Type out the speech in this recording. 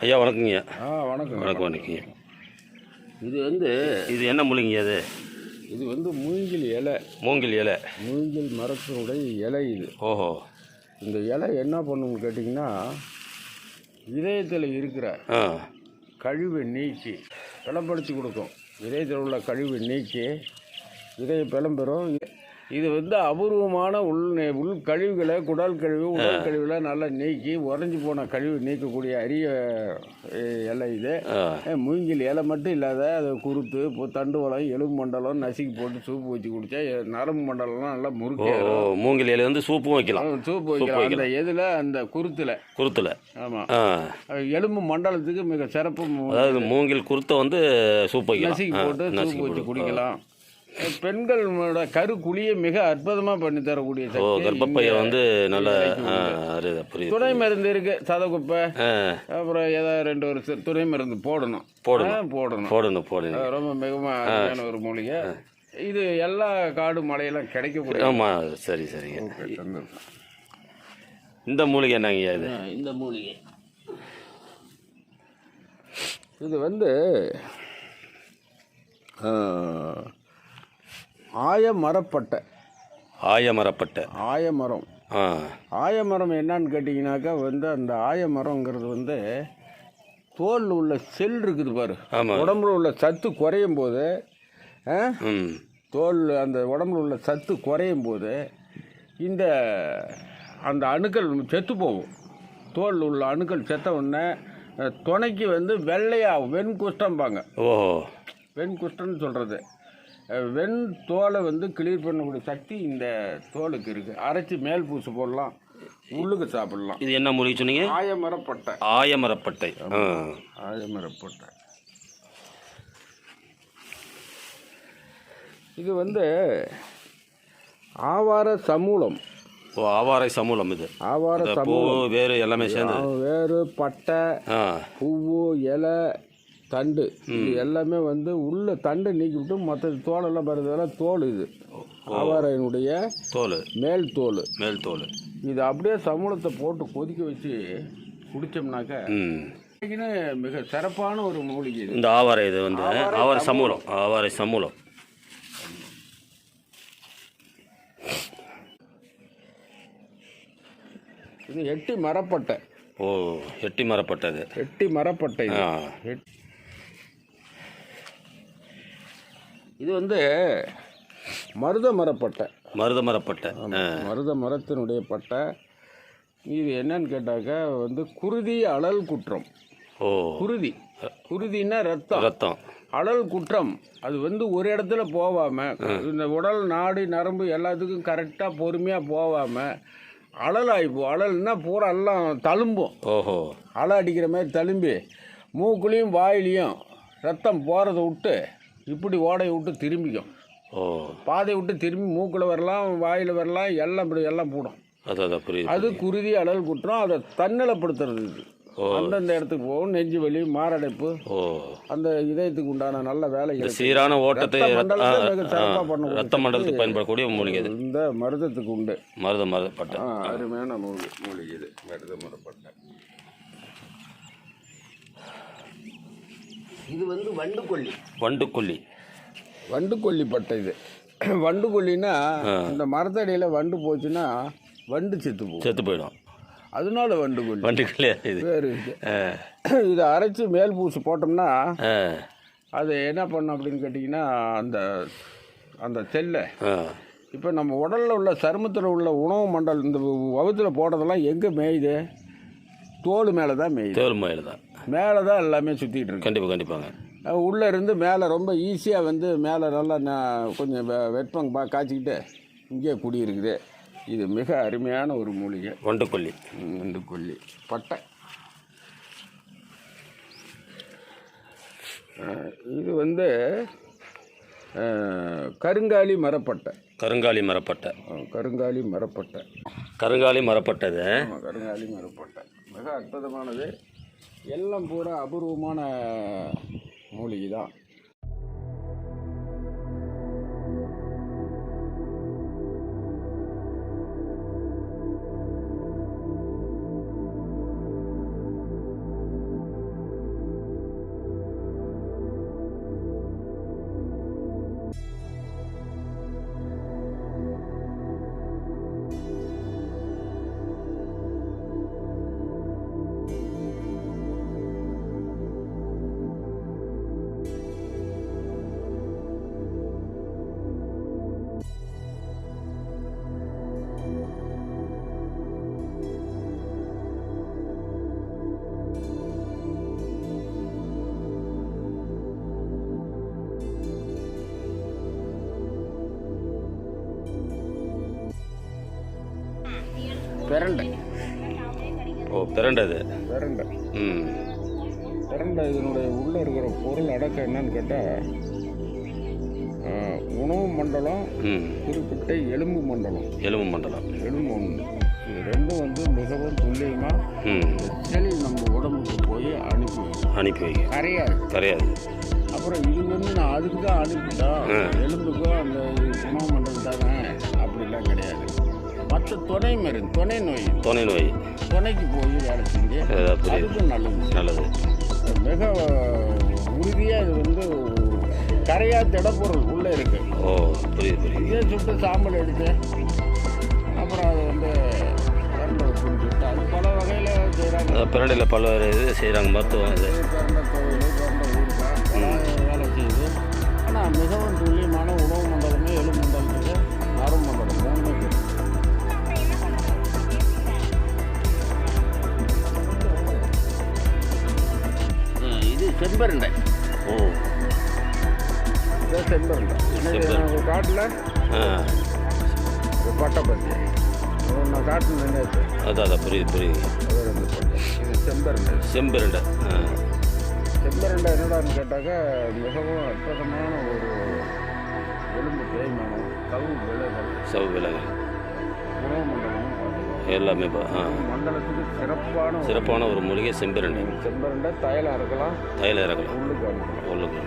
ஐயா வணக்கங்கய்யா ஆ வணக்கம். வணக்கம் வணக்கங்க இது வந்து இது என்ன மூலிகைங்க அது இது வந்து மூங்கில் இலை. மூங்கில் இலை. மூங்கில் மரத்தினுடைய இலை இது. ஓஹோ. இந்த இலை என்ன பண்ணுன்னு கேட்டிங்கன்னா இதயத்தில் இருக்கிற ஆ. கழிவை நீக்கி பிளம்படுத்தி கொடுக்கும். இதயத்தில் உள்ள கழிவை நீக்கி இதய பிளம்பெறும் இது வந்து அபூர்வமான உள் உள் கழிவுகளை குடல் கழிவு உடல் கழிவுகளை நல்லா நீக்கி உறைஞ்சி போன கழிவு நீக்கக்கூடிய அரிய இலை இது. மூங்கில் இலை மட்டும் இல்லாத அதை குறுத்து இப்போ தண்டு வளம் எலும்பு மண்டலம் நசுக்கி போட்டு சூப்பு வச்சு குடித்தா நரம்பு மண்டலம்லாம் நல்லா முறுக்கி மூங்கில் இலை வந்து சூப்பும் வைக்கலாம். சூப்பு வைக்கலாம். அந்த எதில்? அந்த குருத்தில். குருத்தில். ஆமாம் எலும்பு மண்டலத்துக்கு மிக சிறப்பு அதாவது மூங்கில் குருத்தை வந்து சூப் வைக்கலாம். நசுக்கி போட்டு சூப்பு வச்சு. குடிக்கலாம். பெண்களோட கரு குழியை மிக அற்புதமாக பண்ணி தரக்கூடிய ஓ கர்ப்பப்பையை வந்து நல்ல புரியுது. துணை மருந்து இருக்கு சதகுப்பை. அப்புறம் ஏதாவது ரெண்டு ஒரு துணை மருந்து போடணும். போடணும். போடணும். போடணும் போடணும். ரொம்ப மிகவும் அருமையான ஒரு மூலிகை. இது எல்லா காடு மலையெல்லாம் கிடைக்கக்கூடிய ஆமாம் சரி சரிங்க. இந்த மூலிகை என்னங்கய்யா இது? இந்த மூலிகை. இது வந்து ஆ, ஆயமரப்பட்டை. ஆயமரப்பட்டை. ஆயமரம். ஆயமரம் என்னன்னு கேட்டிங்கனாக்கா வந்து அந்த ஆயமரங்கிறது வந்து தோலில் உள்ள செல் இருக்குது பாரு. உடம்புல உள்ள சத்து குறையும் போது தோல் அந்த உடம்புல உள்ள சத்து குறையும் போது இந்த அந்த அணுக்கள் செத்து போகும். தோல் உள்ள அணுக்கள் செத்த உடனே துணைக்கு வந்து வெள்ளையாகும் வெண் குஷ்டம்பாங்க ஓஹோ. வெண் குஷ்டம்னு சொல்கிறது வெண் தோலை வந்து கிளியர் பண்ணக்கூடிய சக்தி இந்த தோலுக்கு இருக்குது அரைச்சி மேல் பூசு போடலாம் உள்ளுக்கு சாப்பிடலாம். இது என்ன மூலிகை சொன்னீங்க? ஆயமரப்பட்டை. ஆயமரப்பட்டை. ஆயமரப்பட்டை. இது வந்து ஆவார சமூலம். ஓ ஆவாரை சமூலம் இது. ஆவார பூ சமூலம். வேறு எல்லாமே சேர்ந்தது. வேறு பட்டை பூவு இலை தண்டு. இது எல்லாமே வந்து உள்ள தண்டு நீக்கிவிட்டு மற்ற தோலெல்லாம் வருதெல்லாம் தோல் இது. ஆவாரையினுடைய தோல். மேல் தோல். மேல் தோல். இது அப்படியே சமூலத்தை போட்டு கொதிக்க வச்சு குடித்தோம்னாக்க மிக சிறப்பான ஒரு மூலிகை இந்த ஆவாரை இது வந்து ஆவாரை சமூலம். ஆவாரை சமூலம். இது எட்டி மரப்பட்டை. ஓ எட்டி மரப்பட்டது எட்டி மரப்பட்டை இது. வந்து மருத மரப்பட்டை மருத மரப்பட்டை மருத மரத்தினுடைய பட்டை. இது என்னன்னு கேட்டாக்கா வந்து குருதி அழல் குற்றம். ஓ. குருதி. குருதின்னா ரத்தம். ரத்தம். அழல் குற்றம். அது வந்து ஒரு இடத்துல போகாம இந்த உடல் நாடி நரம்பு எல்லாத்துக்கும் கரெக்டாக பொறுமையாக போகாம அழல் ஆகிப்போ அழல்னா பூரா எல்லாம் தழும்பும். ஓஹோ. அலை அடிக்கிற மாதிரி தழும்பி மூக்குலேயும் வாயிலையும் ரத்தம் போகிறத விட்டு இப்படி ஓடையை விட்டு திரும்பிக்கும். ஓ. பாதை விட்டு திரும்பி மூக்கில் வரலாம் வாயில் வரலாம் எல்லாம் இப்படி எல்லாம் போடும். அது அதான் புரியுது அது குருதி அழல் குற்றம் அதை தன்னலப்படுத்துறது இது. அந்தந்த இடத்துக்கு போகும் நெஞ்சு வலி மாரடைப்பு. அந்த இதயத்துக்கு உண்டான நல்ல வேலைகள் சீரான ஓட்டத்தை ரத்த மண்டலத்துக்கு பயன்படக்கூடிய மூலிகை இந்த மருதத்துக்கு உண்டு. மருத மரப்பட்டை ஆ, அருமையான மூலிகை இது. மருத மரப்பட்டை இது வந்து வண்டுக்கொல்லி. வண்டுக்கொல்லி. வண்டுக்கொல்லி பட்டை இது. வண்டுக்கொல்லினா இந்த மரத்தடியில் வண்டு போச்சுன்னா வண்டு செத்து போகும். செத்து போயிடும். அதனால வண்டுக்கொல்லி. வண்டுக்கொல்லி இது வேறு இது. அரைச்சி மேல் பூசு போட்டோம்னா அது என்ன பண்ணும் அப்படின்னு கேட்டிங்கன்னா அந்த அந்த செல்லை. இப்போ நம்ம உடலில் உள்ள சருமத்தில் உள்ள உணவு மண்டல் இந்த வகுத்தில் போடுறதெல்லாம் எங்கே மேயுது? தோல் மேலே தான் மேயுது. தேவல் மயில் தான் மேலே தான் எல்லாமே சுற்றிட்டு இருக்கு. கண்டிப்பாக கண்டிப்பாங்க. உள்ளே இருந்து மேலே ரொம்ப ஈஸியாக வந்து மேலே நல்லா ந- கொஞ்சம் வெ- வெப்பம் பா காய்ச்சிக்கிட்டு இங்கே குடியிருக்குது இது மிக அருமையான ஒரு மூலிகை. வண்டுக்கொல்லி. ரெண்டு கொல்லி பட்டை. இது வந்து கருங்காலி மரப்பட்டை. கருங்காலி மரப்பட்டை. கருங்காலி மரப்பட்டை. கருங்காலி மரப்பட்டது கருங்காலி மரப்பட்டை. மிக அற்புதமானது. எல்லாம் பூரா அபூர்வமான மூலிகை தான் பிரண்டை. ஓ பிரண்டது பிரண்டை. ம். பிரண்டை இதனுடைய உள்ளே இருக்கிற பொருள் அடக்கம் என்னன்னு கேட்டால் உணவு மண்டலம் குறிப்பிட்ட எலும்பு மண்டலம். எலும்பு மண்டலம். எலும்பு ஒன்று இது ரெண்டும் வந்து மிகவும் துல்லியமாக ம். செல் நம்ம உடம்புக்கு போய் அனுப்பி. அனுப்பி வைக்க கரையாது. கரையாது. அப்புறம் இது வந்து நான் அதுக்கு தான் அனுப்பிட்டோம் ஆ. எலும்புக்கும் அந்த உணவு மண்டலம் கிடையாது மற்ற துணை மருந்து துணை நோய். துணை நோய். துணைக்கு போய் வேலை செஞ்சு அதுக்கும் நல்லது. நல்லது. மிக உறுதியாக இது வந்து கரையா திடப்பொருள் உள்ளே இருக்கு. ஓ புரியுது புரியுது. இதே சுட்டு சாம்பல் எடுத்து அப்புறம் அதை வந்து அது பல வகையில் செய்கிறாங்க பிரண்டையில் பல்வேறு இது செய்கிறாங்க மருத்துவம் இது. வேலை செய்யுது. ஆனால் மிகவும் துல்லியமான நான் ஒரு காட்டில் ஆ ஒரு பட்டை பத்தி நான் காட்டில் நின்று அதான் அதான் புரியுது புரியுது. இது செம்பருண்டை. செம்பிரண்டை என்னடான்னு கேட்டாக்க மிகவும் அற்புதமான ஒரு எலும்பு தேய்மானம். சவு விலங்கு உணவு மண்டலமும் பார்த்துக்கலாம். எல்லாமே மண்டலத்துக்கு சிறப்பான ஒரு சிறப்பான ஒரு மூலிகை செம்பிரண்டை. செம்பருண்டை தைலம் இருக்கலாம். தைல இறக்கலாம் உள்ளுக்கு உள்ளுக்கு